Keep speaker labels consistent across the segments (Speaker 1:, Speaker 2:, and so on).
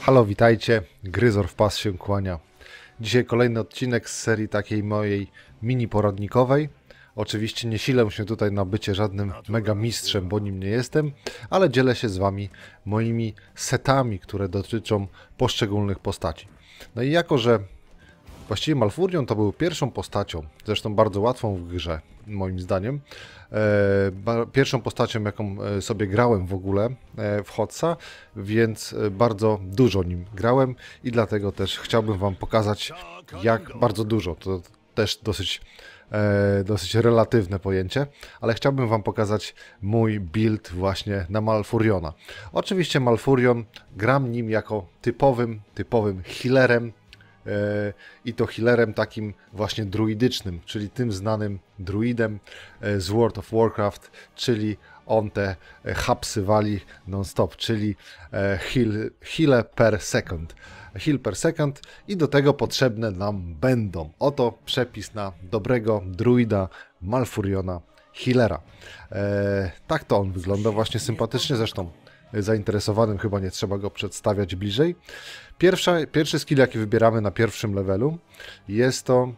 Speaker 1: Halo, witajcie. Gryzor w pas się kłania. Dzisiaj kolejny odcinek z serii takiej mojej mini poradnikowej. Oczywiście nie silę się tutaj na bycie żadnym mega mistrzem, bo nim nie jestem, ale dzielę się z wami moimi setami, które dotyczą poszczególnych postaci. No i jako, że Właściwie Malfurion to był pierwszą postacią, zresztą bardzo łatwą w grze, moim zdaniem. E, pierwszą postacią, jaką e, sobie grałem w ogóle e, w Hotsa, więc bardzo dużo nim grałem i dlatego też chciałbym Wam pokazać, jak bardzo dużo. To też dosyć, dosyć relatywne pojęcie, ale chciałbym Wam pokazać mój build właśnie na Malfuriona. Oczywiście Malfurion gram nim jako typowym, typowym healerem, i to healerem takim właśnie druidycznym, czyli tym znanym druidem e, z World of Warcraft, czyli on te e, hapsy wali non-stop, czyli heal, heal per second. Heal per second i do tego potrzebne nam będą. Oto przepis na dobrego druida Malfuriona healera. tak to on wygląda właśnie sympatycznie, zresztą zainteresowanym chyba nie trzeba go przedstawiać bliżej. Pierwsza, pierwszy skill, jaki wybieramy na pierwszym levelu, jest to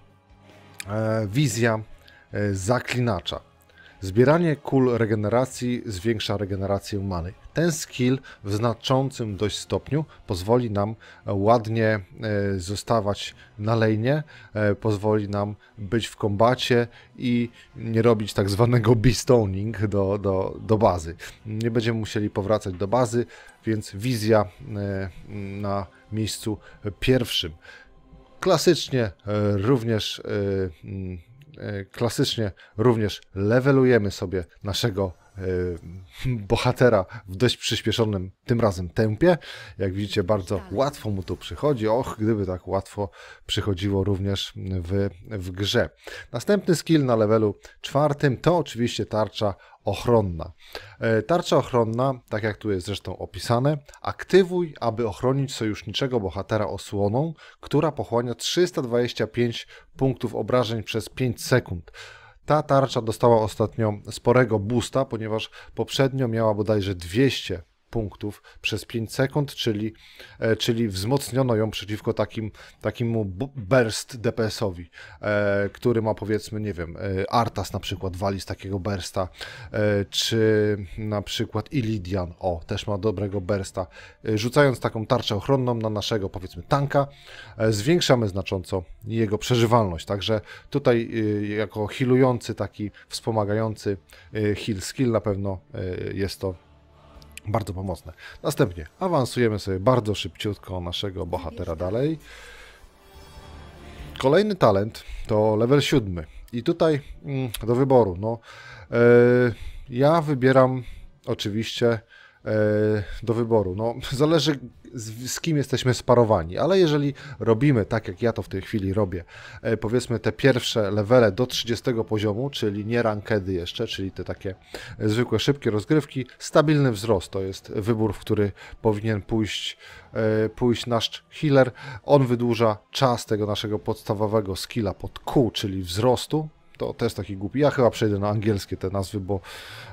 Speaker 1: e, wizja e, zaklinacza. Zbieranie kul regeneracji zwiększa regenerację many. Ten skill w znaczącym dość stopniu pozwoli nam ładnie e, zostawać na lejnie, e, pozwoli nam być w kombacie i nie robić tak zwanego bestoning do, do, do bazy. Nie będziemy musieli powracać do bazy, więc wizja e, na miejscu pierwszym. Klasycznie również E, klasycznie również levelujemy sobie naszego e, bohatera w dość przyspieszonym tym razem tempie. Jak widzicie, bardzo łatwo mu to przychodzi. Och, gdyby tak łatwo przychodziło również w, w grze. Następny skill na levelu czwartym to oczywiście tarcza ochronna. E, tarcza ochronna, tak jak tu jest zresztą opisane, aktywuj, aby ochronić sojuszniczego bohatera osłoną, która pochłania 325 punktów obrażeń przez 5 sekund. Ta tarcza dostała ostatnio sporego boosta, ponieważ poprzednio miała bodajże 200 punktów przez 5 sekund, czyli, e, czyli wzmocniono ją przeciwko takim, takiemu burst DPS-owi, e, który ma powiedzmy, nie wiem, e, Artas na przykład wali z takiego bursta, czy na przykład Ilidian, o, też ma dobrego bursta. Rzucając taką tarczę ochronną na naszego, powiedzmy, tanka, zwiększamy znacząco jego przeżywalność, także tutaj jako healujący, taki wspomagający heal skill na pewno jest to bardzo pomocne. Następnie awansujemy sobie bardzo szybciutko naszego bohatera dalej. Kolejny talent to level 7. I tutaj mm, do wyboru. No, yy, ja wybieram oczywiście E, do wyboru. No, zależy z, z, kim jesteśmy sparowani, ale jeżeli robimy tak, jak ja to w tej chwili robię, e, powiedzmy te pierwsze levele do 30 poziomu, czyli nie rankedy jeszcze, czyli te takie zwykłe, szybkie rozgrywki, stabilny wzrost to jest wybór, w który powinien pójść, e, pójść nasz healer. On wydłuża czas tego naszego podstawowego skilla pod Q, czyli wzrostu, to też taki głupi. Ja chyba przejdę na angielskie te nazwy, bo,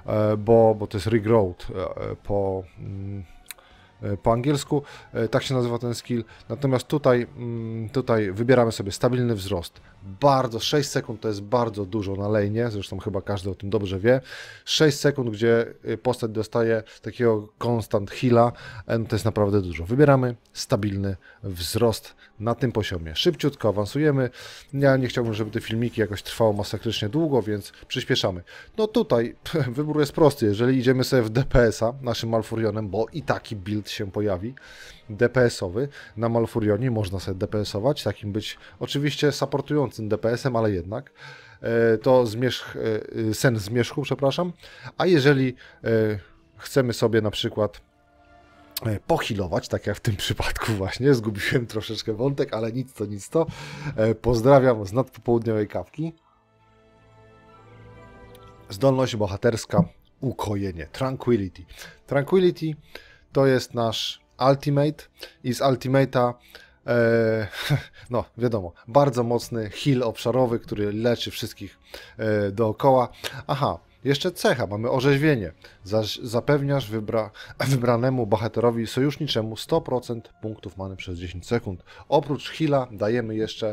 Speaker 1: e, bo, bo to jest regrowth e, po mm, E, po angielsku, e, tak się nazywa ten skill. Natomiast tutaj, mm, tutaj wybieramy sobie stabilny wzrost. Bardzo, 6 sekund to jest bardzo dużo na lejnie, zresztą chyba każdy o tym dobrze wie. 6 sekund, gdzie y, postać dostaje takiego constant heala, e, no to jest naprawdę dużo. Wybieramy stabilny wzrost na tym poziomie. Szybciutko awansujemy. Ja nie chciałbym, żeby te filmiki jakoś trwało masakrycznie długo, więc przyspieszamy. No tutaj wybór jest prosty. Jeżeli idziemy sobie w DPS-a naszym Malfurionem, bo i taki build się pojawi, DPS-owy. Na Malfurionie można sobie DPS-ować, takim być oczywiście supportującym DPS-em, ale jednak. E, to zmierzch, e, sen zmierzchu, przepraszam. A jeżeli e, chcemy sobie na przykład pochilować, tak jak w tym przypadku właśnie, zgubiłem troszeczkę wątek, ale nic to, nic to. Pozdrawiam z nadpopołudniowej kawki. Zdolność bohaterska, ukojenie, tranquility. Tranquility to jest nasz Ultimate i z Ultimate'a e, no wiadomo, bardzo mocny heal obszarowy, który leczy wszystkich e, dookoła. Aha, jeszcze cecha, mamy orzeźwienie. Zaś zapewniasz wybra wybranemu bohaterowi sojuszniczemu 100% punktów many przez 10 sekund. Oprócz heala dajemy jeszcze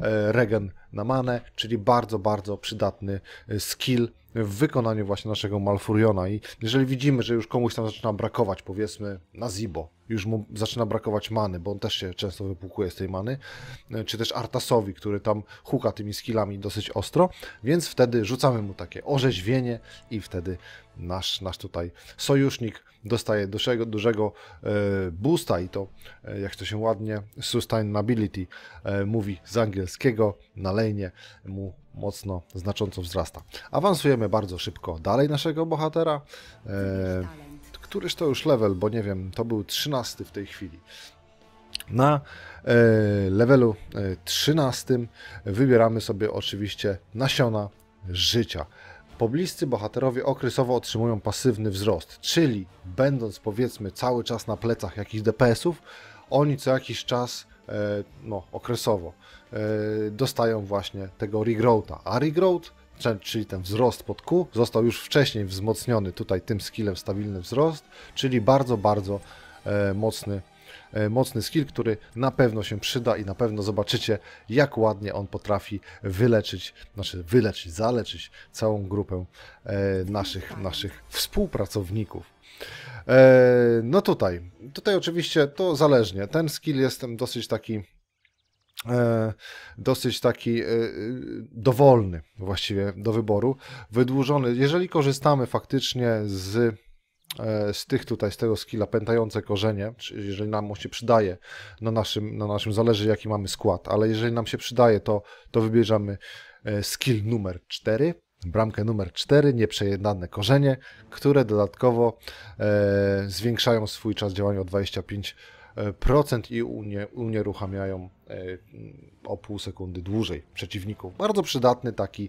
Speaker 1: e, regen na manę, czyli bardzo, bardzo przydatny e, skill w wykonaniu właśnie naszego Malfuriona. I jeżeli widzimy, że już komuś tam zaczyna brakować, powiedzmy na Zibo, już mu zaczyna brakować many, bo on też się często wypłukuje z tej many, e, czy też Artasowi, który tam huka tymi skillami dosyć ostro, więc wtedy rzucamy mu takie orzeźwienie i wtedy nasz, nasz tutaj sojusznik dostaje dużego, dużego boosta i to, e, jak to się ładnie, sustainability e, mówi z angielskiego, na lejnie mu mocno, znacząco wzrasta. Awansujemy bardzo szybko dalej naszego bohatera. Któryż to już level, bo nie wiem, to był 13 w tej chwili. Na e, levelu e, 13 wybieramy sobie oczywiście nasiona życia. Pobliscy bohaterowie okresowo otrzymują pasywny wzrost, czyli będąc powiedzmy cały czas na plecach jakichś DPS-ów, oni co jakiś czas, e, no okresowo, e, dostają właśnie tego regrowta. A regrowth, cze- czyli ten wzrost pod Q, został już wcześniej wzmocniony tutaj tym skillem stabilny wzrost, czyli bardzo, bardzo e, mocny e, mocny skill, który na pewno się przyda i na pewno zobaczycie, jak ładnie on potrafi wyleczyć, znaczy wyleczyć, zaleczyć całą grupę e, naszych, naszych współpracowników. E, no tutaj, tutaj oczywiście to zależnie. Ten skill jest dosyć taki dosyć taki e, dowolny właściwie do wyboru, wydłużony. Jeżeli korzystamy faktycznie z e, z tych tutaj, z tego skilla pętające korzenie, czy jeżeli nam się przydaje, na naszym, na naszym zależy jaki mamy skład, ale jeżeli nam się przydaje, to, to wybierzemy e, skill numer 4, bramkę numer 4, nieprzejednane korzenie, które dodatkowo e, zwiększają swój czas działania o 25% i unie, unieruchamiają e, o pół sekundy dłużej przeciwników. Bardzo przydatny taki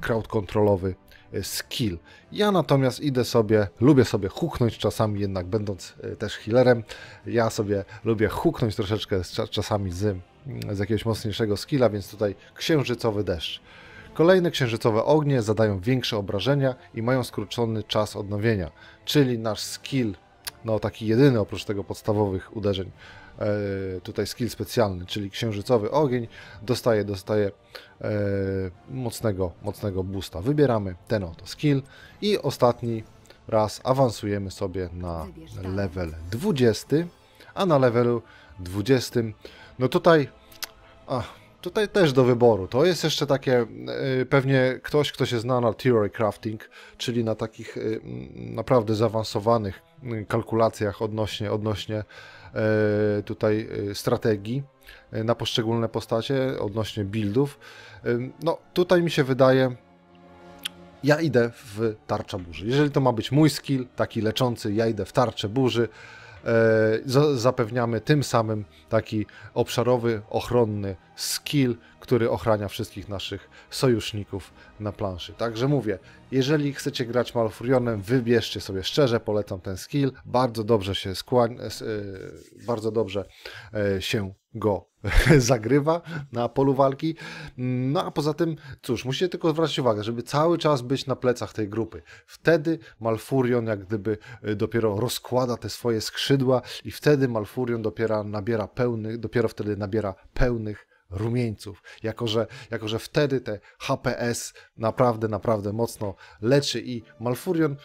Speaker 1: crowd kontrolowy e, skill. Ja natomiast idę sobie, lubię sobie huknąć czasami, jednak będąc e, też healerem, ja sobie lubię huknąć troszeczkę czasami z, z jakiegoś mocniejszego skilla, więc tutaj księżycowy deszcz. Kolejne księżycowe ognie zadają większe obrażenia i mają skrócony czas odnowienia, czyli nasz skill, no taki jedyny oprócz tego podstawowych uderzeń, e, tutaj skill specjalny, czyli księżycowy ogień, dostaje, dostaje e, mocnego, mocnego boosta. Wybieramy ten oto skill i ostatni raz awansujemy sobie na level 20, a na levelu 20, no tutaj, a, tutaj też do wyboru. To jest jeszcze takie, y, pewnie ktoś, kto się zna na theory crafting, czyli na takich mm, naprawdę zaawansowanych kalkulacjach odnośnie, odnośnie y, tutaj strategii na poszczególne postacie, odnośnie buildów. No tutaj mi się wydaje, ja idę w tarcza burzy. Jeżeli to ma być mój skill, taki leczący, ja idę w tarczę burzy. E, za- zapewniamy tym samym taki obszarowy, ochronny skill, który ochrania wszystkich naszych sojuszników na planszy. Także mówię, jeżeli chcecie grać Malfurionem, wybierzcie sobie szczerze, polecam ten skill. Bardzo dobrze się skłań, s- e, bardzo dobrze e, się go zagrywa na polu walki. No a poza tym, cóż, musicie tylko zwracać uwagę, żeby cały czas być na plecach tej grupy. Wtedy Malfurion jak gdyby dopiero rozkłada te swoje skrzydła i wtedy Malfurion dopiero nabiera pełnych, dopiero wtedy nabiera pełnych rumieńców, jako że, jako że wtedy te HPS naprawdę, naprawdę mocno leczy i Malfurion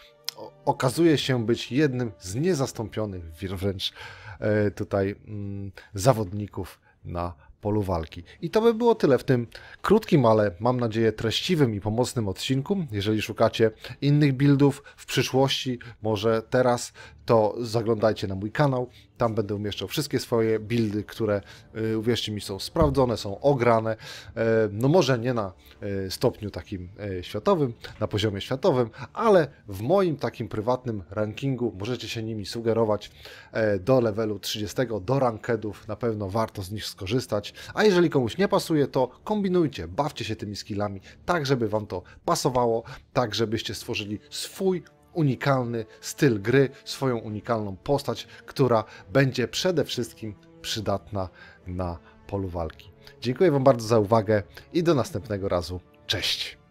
Speaker 1: okazuje się być jednym z niezastąpionych wręcz e, tutaj mm, zawodników na polu walki. I to by było tyle w tym krótkim, ale mam nadzieję treściwym i pomocnym odcinku. Jeżeli szukacie innych buildów w przyszłości, może teraz, to zaglądajcie na mój kanał. Tam będę umieszczał wszystkie swoje buildy, które y, uwierzcie mi są sprawdzone, są ograne. E, No może nie na e, stopniu takim e, światowym, na poziomie światowym, ale w moim takim prywatnym rankingu możecie się nimi sugerować do levelu 30, do rankedów. Na pewno warto z nich skorzystać. A jeżeli komuś nie pasuje, to kombinujcie, bawcie się tymi skillami, tak żeby wam to pasowało, tak żebyście stworzyli swój unikalny styl gry, swoją unikalną postać, która będzie przede wszystkim przydatna na polu walki. Dziękuję Wam bardzo za uwagę i do następnego razu. Cześć!